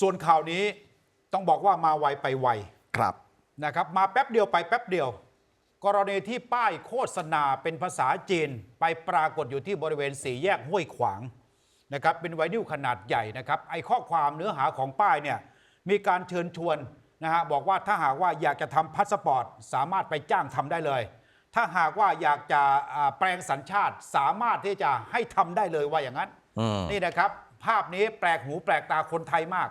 ส่วนข่าวนี้ต้องบอกว่ามาไวไปไวครับนะครับ มาแป๊บเดียวไปแป๊บเดียว กรณีที่ป้ายโฆษณาเป็นภาษาจีน ไปปรากฏอยู่ที่บริเวณสี่แยกห้วยขวางนะครับเป็นไวนิลขนาดใหญ่นะครับไอ้ข้อความเนื้อหาของป้ายเนี่ยมีการเชิญชวนนะฮะบอกว่าถ้าหากว่าอยากจะทำพาสปอร์ตสามารถไปจ้างทำได้เลย ถ้าหากว่าอยากจะอ่าแปลงสัญชาติสามารถที่จะให้ทำได้เลยว่าอย่างนั้นอืมนี่นะครับ ภาพนี้แปลกหูแปลกตาคนไทยมาก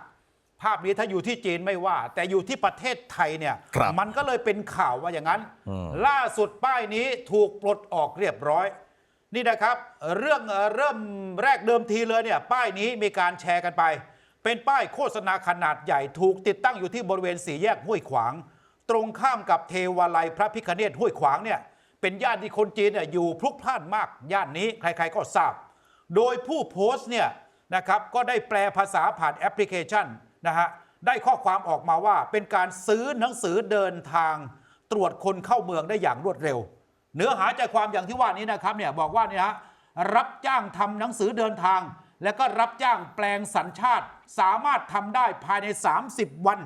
ภาพนี้ถ้าอยู่ที่จีนไม่ว่า แต่อยู่ที่ประเทศไทยเนี่ย ครับมันก็เลยเป็นข่าวว่าอย่างนั้น อืม ล่าสุดป้ายนี้ถูกปลดออกเรียบร้อย นี่นะครับ เรื่องเอ่อเริ่มแรกเดิมทีเลยเนี่ย ป้ายนี้มีการแชร์กันไป เป็นป้ายโฆษณาขนาดใหญ่ถูกติดตั้งอยู่ที่บริเวณสี่แยกห้วยขวาง ตรงข้ามกับเทวาลัยพระพิคเนตห้วยขวางเนี่ยเป็นย่านที่คนจีนเนี่ยอยู่พลุกพล่านมากย่านนี้ใครๆก็ทราบ โดยผู้โพสต์เนี่ยนะครับก็ได้แปลภาษาผ่านแอปพลิเคชัน นะฮะได้ข้อความออกมาว่าเป็นการซื้อหนังสือเดินทางตรวจคนเข้าเมืองได้อย่างรวดเร็ว เนื้อหาใจความอย่างที่ว่านี้นะครับเนี่ยบอกว่าเนี่ยฮะรับจ้างทำหนังสือเดินทาง และก็รับจ้างแปลงสัญชาติ สามารถทำได้ภายใน 30 วัน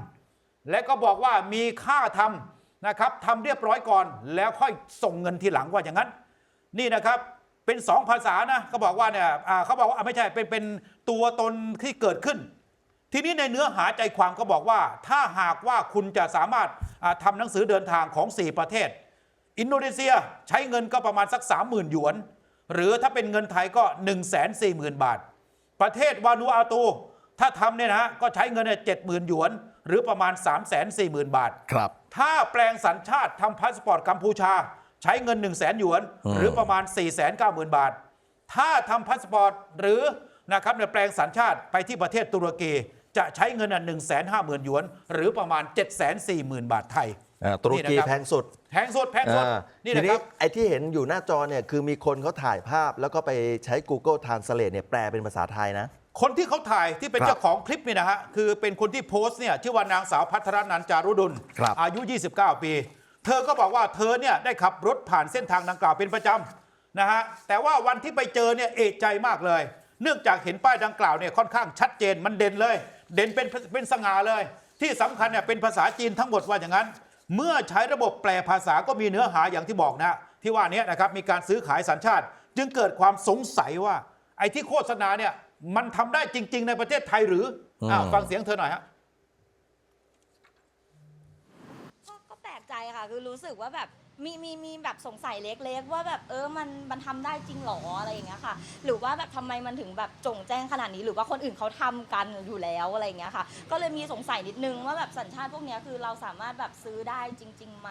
และก็บอกว่ามีค่าทำนะครับทำเรียบร้อยก่อนแล้วค่อยส่งเงินทีหลังว่าอย่างนั้น นี่นะครับเป็นสองภาษานะเขาบอกว่าเนี่ยเขาบอกว่าไม่ใช่เป็นเป็นตัวตนที่เกิดขึ้น ทีนี้ในเนื้อหาใจความก็บอกว่า ถ้าหากว่าคุณจะสามารถอ่าทำหนังสือเดินทางของ 4 ประเทศ อินโดนีเซียใช้เงินก็ประมาณสัก 30,000 หยวน หรือถ้าเป็นเงินไทยก็ 1 4 0 0 0 0 บาท ประเทศวานูอาตู ถ้าทำเนี่ยนะฮะก็ใช้เงินเนี่ย70,000หยวน หรือประมาณ 3 4 0 0 0 0 บาทครับถ้าแปลงสัญชาติทำพาสปอร์ตกัมพูชา ใช้เงิน 1 0 0 0 0แสนหยวนอืมหรือประมาณ 4 9 0 0 0 0 บาท ถ้าทำพาสปอร์ตหรือนะครับเนี่ยแปลงสัญชาติไปที่ประเทศตุรกี จะใช้เงินหนึ่งแสนห้าหมื่นหยวน หรือประมาณ 7 4 0 0 0 0 บาทไทยอ่าตุรกีนี่นะครับแพงสุดแพงสุดแพงสุดอ่านี่ทีนะครับไอ้ที่เห็นอยู่หน้าจอเนี่ยคือมีคนเขาถ่ายภาพ แล้วก็ไปใช้ Google Translate เนี่ยแปลเป็นภาษาไทยนะ คนที่เขาถ่ายที่เป็นครับเจ้าของคลิปนี่นะฮะคือเป็นคนที่โพสต์เนี่ยชื่อว่านางสาวพัทรนันจารุดุลครับอายุ 29 ปี เธอก็บอกว่าเธอเนี่ยได้ขับรถผ่านเส้นทางดังกล่าวเป็นประจำนะฮะแต่ว่าวันที่ไปเจอเนี่ยเอกใจมากเลย เนื่องจากเห็นป้ายดังกล่าวเนี่ยค่อนข้างชัดเจนมันเด่นเลย เด่นเป็นเป็นสง่าเลย ที่สำคัญเนี่ยเป็นภาษาจีนทั้งหมดว่าอย่างนั้น เมื่อใช้ระบบแปลภาษาก็มีเนื้อหาอย่างที่บอกนะ ที่ว่าเนี้นะครับมีการซื้อขายสัญชาติ จึงเกิดความสงสัยว่า ไอ้ที่โฆษณาเนี่ยมันทำได้จริง ๆ ในประเทศไทยหรืออะอืมฟังเสียงเธอหน่อยฮะก็ก็แปลกใจค่ะคือรู้สึกว่าแบบ มีมีมีแบบสงสัยเล็กๆ ว่าแบบเออมันมันทำได้จริงหรออะไรอย่างเงี้ยค่ะ หรือว่าแบบทำไมมันถึงแบบจงแจ้งขนาดนี้ หรือว่าคนอื่นเขาทำกันอยู่แล้วอะไรอย่างเงี้ยค่ะ ก็เลยมีสงสัยนิดนึงว่าแบบสัญชาติพวกเนี้ยคือเราสามารถแบบซื้อได้จริงๆไหม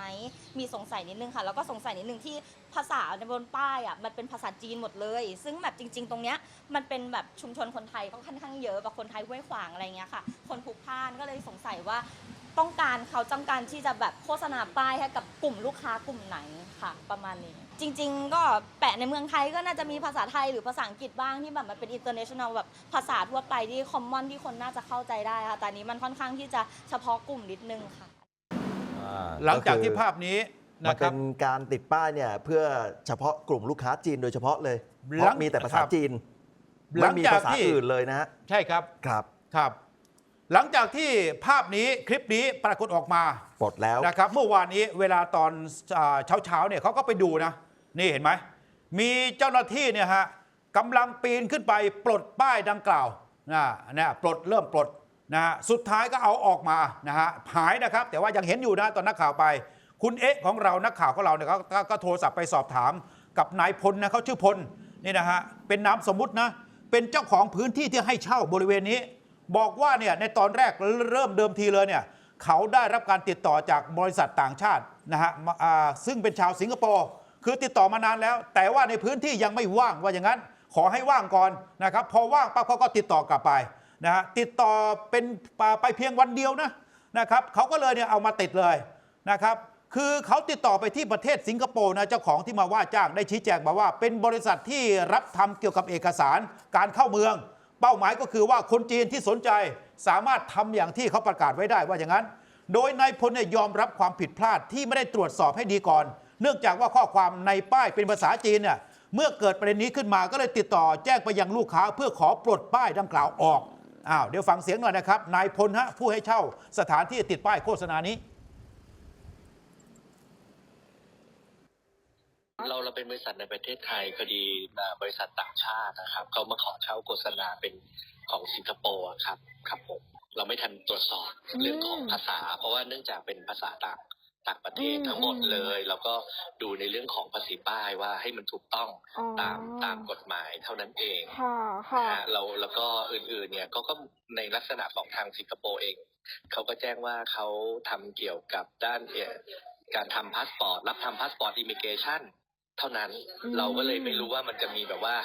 มีสงสัยนิดนึงค่ะ แล้วก็สงสัยนิดนึงที่ภาษาในบนป้ายอะมันเป็นภาษาจีนหมดเลย ซึ่งแบบจริง ๆ ตรงเนี้ยมันเป็นแบบชุมชนคนไทยก็ค่อนข้างเยอะแบบคนไทยห้วยขวางอะไรอย่างเงี้ยค่ะ คนพลุกพล่านก็เลยสงสัยว่า ต้องการเขาต้องการที่จะแบบโฆษณาป้ายให้กับกลุ่มลูกค้ากลุ่มไหนค่ะประมาณนี้ จริง ๆ ก็แปะในเมืองไทยก็น่าจะมีภาษาไทยหรือภาษาอังกฤษบ้างที่แบบมันเป็น international แบบภาษาทั่วไปที่ common ที่คนน่าจะเข้าใจได้ค่ะแต่อันนี้มันค่อนข้างที่จะเฉพาะกลุ่มนิดนึงค่ะหลังจากที่ภาพนี้มันนะคเป็รับ นการติดป้ายเนี่ยเพื่อเฉพาะกลุ่มลูกค้าจีนโดยเฉพาะเลยเพหลัราะงมีแต่ภาษาครับจีนหลัไม่งมีจากภาษาที่ อื่นเลยนะฮะใช่ครับ ครับ ครับ หลังจากที่ภาพนี้คลิปนี้ปรากฏออกมาปลดแล้วนะครับ เมื่อวานนี้เวลาตอนเช้าเช้าๆเนี่ยเขาก็ไปดูนะ นี่เห็นไหม มีเจ้าหน้าที่เนี่ยฮะกำลังปีนขึ้นไปปลดป้ายดังกล่าวนะนะปลดเริ่มปลดนะฮะสุดท้ายก็เอาออกมานะฮะหายนะครับ แต่ว่ายังเห็นอยู่นะตอนนักข่าวไป คุณเอ๊ะของเรานักข่าวของเราเนี่ยเขาก็ก็โทรศัพท์ไปสอบถามกับนายพลนะเขาชื่อพลนี่นะฮะเป็นนามสมมุตินะเป็นเจ้าของพื้นที่ที่ให้เช่าบริเวณนี้ บอกว่าเนี่ยในตอนแรกเริ่มเดิมทีเลยเนี่ยเขาได้รับการติดต่อจากบริษัทต่างชาตินะฮะซึ่งเป็นชาวสิงคโปร์คือติดต่อมานานแล้ว แต่ว่าในพื้นที่ยังไม่ว่างว่าอย่างนั้น ขอให้ว่างก่อนนะครับพอว่างปั๊บเขาก็ติดต่อกลับไปนะฮะติดต่อเป็นไปเพียงวันเดียวนะนะครับเขาก็เลยเนี่ยเอามาติดเลยนะครับคือเขาติดต่อไปที่ประเทศสิงคโปร์นะเจ้าของที่มาว่าจ้างได้ชี้แจงมาว่า เป็นบริษัทที่รับทำเกี่ยวกับเอกสารการเข้าเมือง เป้าหมายก็คือว่าคนจีนที่สนใจสามารถทำอย่างที่เขาประกาศไว้ได้ว่าอย่างนั้น โดยนายพลเนี่ยยอมรับความผิดพลาดที่ไม่ได้ตรวจสอบให้ดีก่อน เนื่องจากว่าข้อความในป้ายเป็นภาษาจีนเนี่ยเมื่อเกิดประเด็นนี้ขึ้นมาก็เลยติดต่อแจ้งไปยังลูกค้าเพื่อขอปลดป้ายดังกล่าวออกอ้าวเดี๋ยวฟังเสียงหน่อยนะครับนายพลฮะผู้ให้เช่าสถานที่ติดป้ายโฆษณานี้ เราเราเป็นบริษัทในประเทศไทยพอดีอ่าบริษัทต่างชาตินะครับเขามาขอเช่าโฆษณาเป็นของสิงคโปร์อะครับครับผมเราไม่ทันตรวจสอบเรื่องของภาษา เพราะว่าเนื่องจากเป็นภาษาต่างต่างประเทศอืมทั้งหมดอืมเลย แล้วก็ดูในเรื่องของภาษีป้ายว่าให้มันถูกต้องอ๋อตามตามกฎหมายเท่านั้นเองค่ะค่ะนะฮะเราแล้วก็อื่นๆเนี่ยก็ก็ในลักษณะของทางสิงคโปร์เองเขาก็แจ้งว่าเขาทำเกี่ยวกับด้านเอ่อการทำพาสปอร์ตรับทำพาสปอร์ตอิมิเกชัน เท่านั้น อืม เราก็เลยไม่รู้ว่ามันจะมีแบบว่า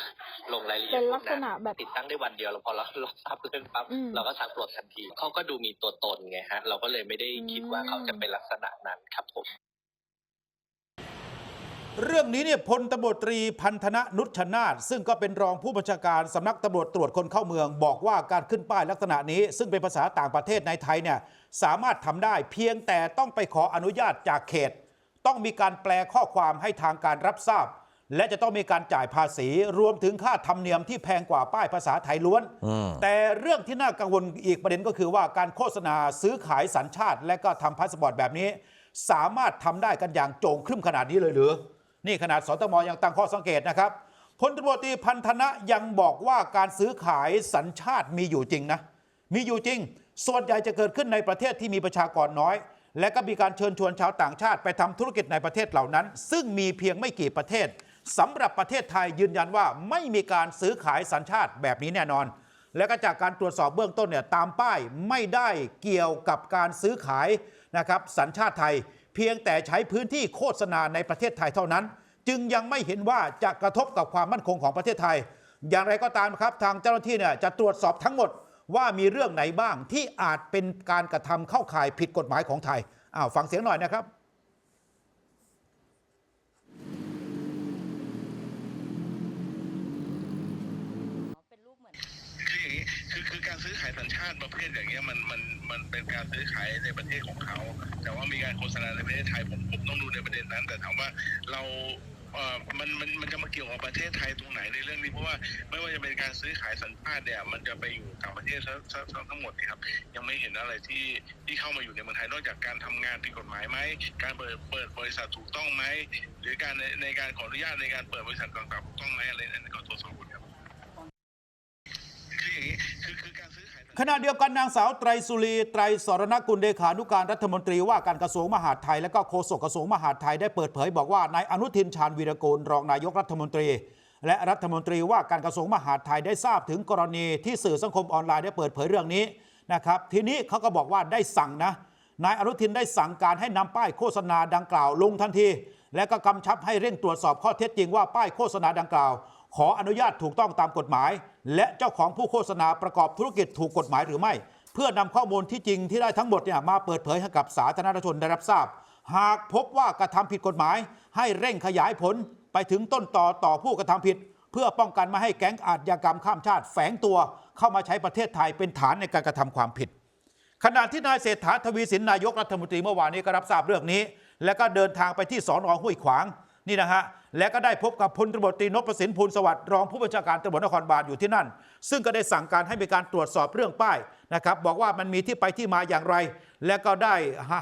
ลงรายละเอียเป็ดนพลัวกกษนั้นณะแบบ ติดตั้งได้วันเดียวแล้วพอเราเราทราบเรื่องปั๊บอืม เราก็สั่งปลดทันทีเขาก็ดูมีตัวตนไงฮะ เราก็เลยไม่ได้คิดว่าเขาจะเป็นลักษณะนั้นครับผม เรื่องนี้เนี่ยพลตำรวจตรีพันธนะนุชนาธซึ่งก็เป็นรองผู้บัญชาการสำนักตำรวจตรวจคนเข้าเมือง บอกว่าการขึ้นป้ายลักษณะนี้ ซึ่งเป็นภาษาต่างประเทศในไทยเนี่ยสามารถทำได้เพียงแต่ต้องไปขออนุญาตจากเขต ต้องมีการแปลข้อความให้ทางการรับทราบ และจะต้องมีการจ่ายภาษีรวมถึงค่าธรรมเนียมที่แพงกว่าป้ายภาษาไทยล้วนอืมแต่เรื่องที่น่ากังวลอีกประเด็นก็คือว่าการโฆษณาซื้อขายสัญชาติ และก็ทำพาสปอร์ตแบบนี้ สามารถทำได้กันอย่างโจงครึ่มขนาดนี้เลยหรือ นี่ขนาดสตมยังตั้งข้อสังเกตนะครับพลตำรวจตรีพันธนะยังบอกว่าการซื้อขายสัญชาติมีอยู่จริงนะ มีอยู่จริง ส่วนใหญ่จะเกิดขึ้นในประเทศที่มีประชากรน้อย และก็มีการเชิญชวนชาวต่างชาติไปทำธุรกิจในประเทศเหล่านั้น ซึ่งมีเพียงไม่กี่ประเทศสำหรับประเทศไทยยืนยันว่าไม่มีการซื้อขายสัญชาติแบบนี้แน่นอน และก็จากการตรวจสอบเบื้องต้นเนี่ยตามป้ายไม่ได้เกี่ยวกับการซื้อขายนะครับสัญชาติไทย เพียงแต่ใช้พื้นที่โฆษณาในประเทศไทยเท่านั้น จึงยังไม่เห็นว่าจะกระทบกับความมั่นคงของประเทศไทย อย่างไรก็ตามครับทางเจ้าหน้าที่เนี่ยจะตรวจสอบทั้งหมด ว่ามีเรื่องไหนบ้างที่อาจเป็นการกระทำเข้าข่ายผิดกฎหมายของไทยอ้าวฟังเสียงหน่อยนะครับคืออย่างนี้คือคือการซื้อขายสัญชาติประเภทอย่างเงี้ยมันมันมันเป็นการซื้อขายในประเทศของเขา แต่ว่ามีการโฆษณาในประเทศไทยผมผมต้องดูในประเด็นนั้น แต่ถามว่าเรา เอ่อมันมันมันจะมาเกี่ยวกับประเทศไทยตรงไหนในเรื่องนี้เพราะว่าไม่ว่าจะเป็นการซื้อขายสัญชาติเนี่ยมันจะไปอยู่ต่างประเทศซะซะซะทั้งหมดนะครับยังไม่เห็นอะไรที่ที่เข้ามาอยู่ในเมืองไทยนอกจากการทำงานผิดกฎหมายไหมการเปิดเปิดบริษัทถูกต้องไหมหรือการในในการขออนุญาตในการเปิดบริษัทต่างๆถูกต้องไหมอะไรนั้นก็ตรวจสอบหมดครับ คืออย่างนี้คือคือการซื้อ ขณะเดียวกันนางสาวไตรสุรีไตรสรณกุลเลขานุการรัฐมนตรีว่าการกระทรวงมหาดไทย และก็โฆษกกระทรวงมหาดไทยได้เปิดเผยบอกว่านายอนุทินชาญวีรกูลรองนายกรัฐมนตรี และรัฐมนตรีว่าการกระทรวงมหาดไทยได้ทราบถึงกรณีที่สื่อสังคมออนไลน์ได้เปิดเผยเรื่องนี้นะครับทีนี้เขาก็บอกว่าได้สั่งนะนายอนุทินได้สั่งการให้นำป้ายโฆษณาดังกล่าวลงทันที และก็กำชับให้เร่งตรวจสอบข้อเท็จจริงว่าป้ายโฆษณาดังกล่าว ขออนุญาตถูกต้องตามกฎหมาย และเจ้าของผู้โฆษณาประกอบธุรกิจถูกกฎหมายหรือไม่ เพื่อนำข้อมูลที่จริงที่ได้ทั้งหมดเนี่ยมาเปิดเผยให้กับสาธารณชนได้รับทราบ หากพบว่ากระทำผิดกฎหมาย ให้เร่งขยายผลไปถึงต้นต่อต่อผู้กระทำผิด เพื่อป้องกันไม่ให้แก๊งอาชญากรรมข้ามชาติแฝงตัวเข้ามาใช้ประเทศไทยเป็นฐานในการกระทำความผิด ขณะที่นายเศรษฐาทวีสินนายกรัฐมนตรีเมื่อวานนี้ก็รับทราบเรื่องนี้ แล้วก็เดินทางไปที่สอนอห้วยขวางนี่นะฮะ และก็ได้พบกับพลตำรวจตรีนพสินพูลสวัสดิ์รองผู้บัญชาการตำรวจนครบาลอยู่ที่นั่น ซึ่งก็ได้สั่งการให้มีการตรวจสอบเรื่องป้ายนะครับบอกว่ามันมีที่ไปที่มาอย่างไร และก็ได้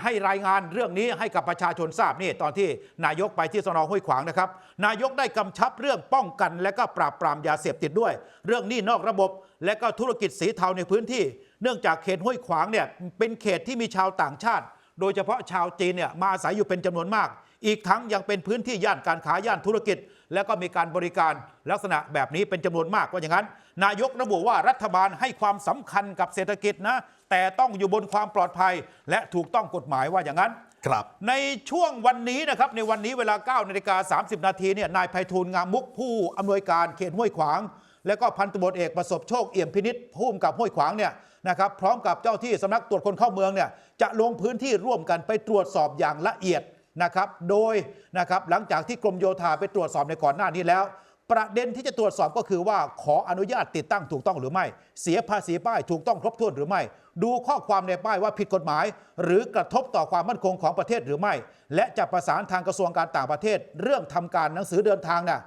ให้รายงานเรื่องนี้ให้กับประชาชนทราบนี่ตอนที่นายกไปที่สนห้วยขวางนะครับ นายกได้กำชับเรื่องป้องกัน และก็ปราบปรามยาเสพติดด้วย เรื่องนี้นอกระบบ และก็ธุรกิจสีเทาในพื้นที่ เนื่องจากเขตห้วยขวางเนี่ยเป็นเขตที่มีชาวต่างชาติ โดยเฉพาะชาวจีนเนี่ยมาอาศัยอยู่เป็นจำนวนมาก อีกทั้งยังเป็นพื้นที่ย่านการค้าย่านธุรกิจ และก็มีการบริการลักษณะแบบนี้เป็นจำนวนมากว่าอย่างนั้น นายกระบุว่ารัฐบาลให้ความสำคัญกับเศรษฐกิจนะ แต่ต้องอยู่บนความปลอดภัย และถูกต้องกฎหมายว่าอย่างนั้นครับในช่วงวันนี้นะครับในวันนี้เวลา9นาฬิกา30 นาทีเนี่ยนายไพฑูรย์งามมุกผู้อำนวยการเขตห้วยขวาง และก็พันตำรวจเอกประสบโชคเอี่ยมพินิษผู้กำกับห้วยขวางเนี่ยนะครับพร้อมกับเจ้าที่สำนักตรวจคนเข้าเมืองเนี่ยจะลงพื้นที่ร่วมกันไปตรวจสอบอย่างละเอียด นะครับ โดยนะครับหลังจากที่กรมโยธาไปตรวจสอบในก่อนหน้านี้แล้ว ประเด็นที่จะตรวจสอบก็คือว่าขออนุญาตติดตั้งถูกต้องหรือไม่ เสียภาษีป้ายถูกต้องครบถ้วนหรือไม่ ดูข้อความในป้ายว่าผิดกฎหมาย หรือกระทบต่อความมั่นคงของประเทศหรือไม่ และจะประสานทางกระทรวงการต่างประเทศ เรื่องทำการหนังสือเดินทางน่ะ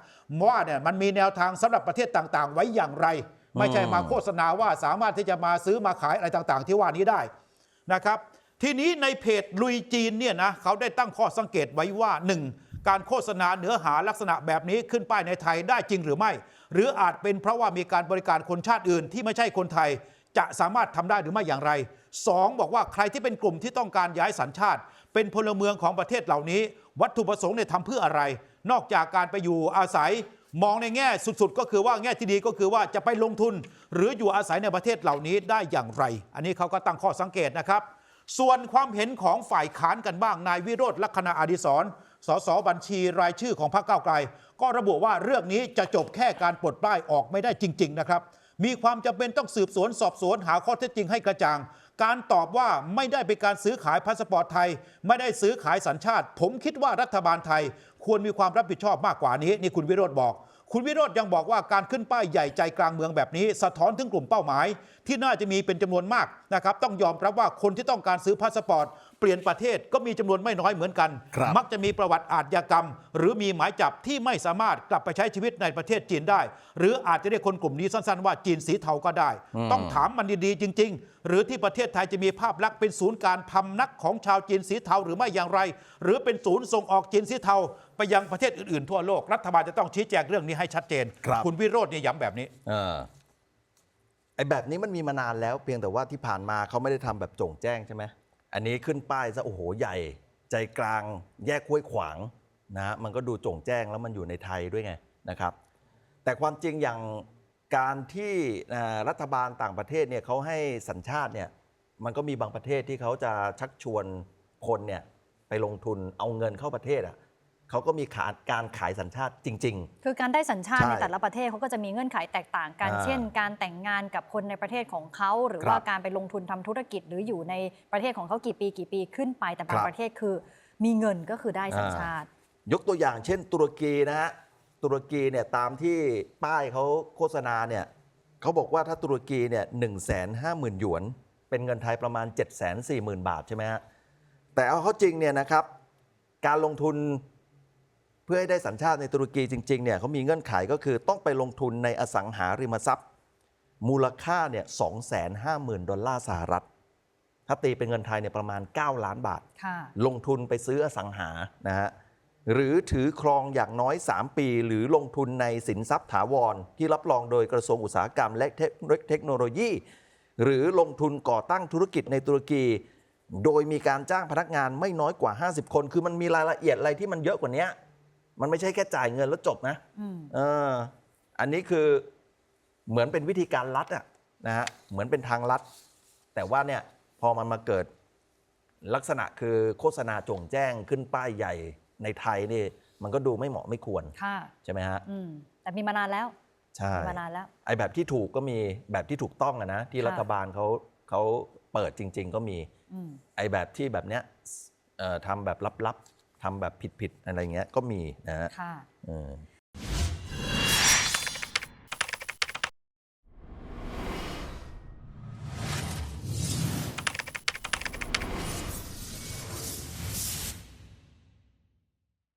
ว่าเนี่ยมันมีแนวทางสำหรับประเทศต่างๆ ไว้อย่างไร ไม่ใช่มาโฆษณาว่าสามารถที่จะมาซื้อมาขายอะไรต่างๆ ที่ว่านี้ได้นะครับ ทีนี้ในเพจลุยจีนเนี่ยนะเขาได้ตั้งข้อสังเกตไว้ว่า 1. การโฆษณาเนื้อหาลักษณะแบบนี้ขึ้นป้ายในไทยได้จริงหรือไม่ หรืออาจเป็นเพราะว่ามีการบริการคนชาติอื่นที่ไม่ใช่คนไทย จะสามารถทำได้หรือไม่อย่างไร 2. บอกว่าใครที่เป็นกลุ่มที่ต้องการย้ายสัญชาติ เป็นพลเมืองของประเทศเหล่านี้ วัตถุประสงค์เนี่ยทำเพื่ออะไร นอกจากการไปอยู่อาศัยมองในแง่สุดๆ ก็คือว่าแง่ที่ดีก็คือว่าจะไปลงทุน หรืออยู่อาศัยในประเทศเหล่านี้ได้อย่างไร อันนี้เขาก็ตั้งข้อสังเกตนะครับ ส่วนความเห็นของฝ่ายค้านกันบ้างนายวิโรธลักษณะอดิศรสสบัญชีรายชื่อของพรรคก้าวไกล ก็ระบุว่าเรื่องนี้จะจบแค่การปลดป้ายออกไม่ได้จริง ๆ นะครับ มีความจำเป็นต้องสืบสวนสอบสวนหาข้อเท็จจริงให้กระจ่าง การตอบว่าไม่ได้เป็นการซื้อขายพาสปอร์ตไทย ไม่ได้ซื้อขายสัญชาติ ผมคิดว่ารัฐบาลไทย ควรมีความรับผิดชอบมากกว่านี้ นี่คุณวิโรธบอก คุณวิโรธยังบอกว่าการขึ้นป้ายใหญ่ใจกลางเมืองแบบนี้ สะท้อนถึงกลุ่มเป้าหมาย ที่น่าจะมีเป็นจำนวนมากนะครับต้องยอมรับว่าคนที่ต้องการซื้อพาสปอร์ต เปลี่ยนประเทศก็มีจำนวนไม่น้อยเหมือนกันครับมักจะมีประวัติอาชญากรรม หรือมีหมายจับที่ไม่สามารถกลับไปใช้ชีวิตในประเทศจีนได้ หรืออาจจะเรียกคนกลุ่มนี้สั้นๆ ว่าจีนสีเทาก็ได้ ต้องถามมันดีๆจริง ๆ หรือที่ประเทศไทยจะมีภาพลักษณ์เป็นศูนย์การพำนักของชาวจีนสีเทาหรือไม่อย่างไร หรือเป็นศูนย์ส่งออกจีนสีเทา ไปยังประเทศอื่นๆทั่วโลก รัฐบาลจะต้องชี้แจงเรื่องนี้ให้ชัดเจนครับ ณวิโรจน์เนี่ยย้ำแบบนี้ เออ ไอ้แบบนี้มันมีมานานแล้วเพียงแต่ว่าที่ผ่านมาเขาไม่ได้ทำแบบโจ่งแจ้งใช่ไหมอันนี้ขึ้นป้ายซะโอ้โหใหญ่ ใจกลางแยกห้วยขวางนะฮะมันก็ดูโจ่งแจ้งแล้วมันอยู่ในไทยด้วยไงนะครับ แต่ความจริงอย่างการที่เอ่อรัฐบาลต่างประเทศเนี่ยเขาให้สัญชาติเนี่ยมันก็มีบางประเทศที่เขาจะชักชวนคนเนี่ยไปลงทุนเอาเงินเข้าประเทศอะ เขาก็มีขาการขายสัญชาติจริง ๆ คือการได้สัญชาติใช่ในแต่ละประเทศเขาก็จะมีเงื่อนไขแตกต่างกัน อ่าเช่น การแต่งงานกับคนในประเทศของเขา หรือครับว่าการไปลงทุนทำธุรกิจ หรืออยู่ในประเทศของเขากี่ปีกี่ปีขึ้นไป แต่บางครับประเทศคือ มีเงินก็คือได้สัญชาติ ยกตัวอย่างเช่น ตุรกีนะฮะตุรกีเนี่ยตามที่ป้ายเขาโฆษณาเนี่ยเขาบอกว่าถ้าตุรกีเนี่ยหนึ่งแสนห้าหมื่นหยวน เป็นเงินไทยประมาณ 7 4 0 0 0 0 บาทใช่ไหมฮะแต่เอาเข้าจริงเนี่ยนะครับ การลงทุนเพื่อให้ได้สัญชาติในตุรกีจริงๆเนี่ยเขามีเงื่อนไขก็คือต้องไปลงทุนในอสังหาริมทรัพย์ มูลค่าเนี่ยสองแสนห้าหมื่นดอลลาร์สหรัฐ ถ้าตีเป็นเงินไทยเนี่ยประมาณ 9 ล้านบาทค่ะลงทุนไปซื้ออสังหานะฮะหรือถือครองอย่างน้อย 3 ปี หรือลงทุนในสินทรัพย์ถาวร ที่รับรองโดยกระทรวงอุตสาหกรรมและเทคเทคโนโลยี หรือลงทุนก่อตั้งธุรกิจในตุรกี โดยมีการจ้างพนักงานไม่น้อยกว่า 50 คน คือมันมีรายละเอียดอะไรที่มันเยอะกว่านี้ มันไม่ใช่แค่จ่ายเงินแล้วจบนะอืมเอออันนี้คือเหมือนเป็นวิธีการลัดอะนะฮะเหมือนเป็นทางลัด แต่ว่าเนี่ยพอมันมาเกิดลักษณะคือโฆษณาโจ่งแจ้งขึ้นป้ายใหญ่ในไทยนี่มันก็ดูไม่เหมาะไม่ควรค่ะใช่ไหมฮะอืมแต่มีมานานแล้วใช่มีมานานแล้วไอแบบที่ถูกก็มีแบบที่ถูกต้องอะนะที่ค่ะรัฐบาลเขาเขาเปิดจริง ๆ ก็มีอืมไอแบบที่แบบเนี้ยเอ่อทำแบบลับๆ ทำแบบผิดๆอะไรเงี้ยก็มีนะฮะค่ะเออ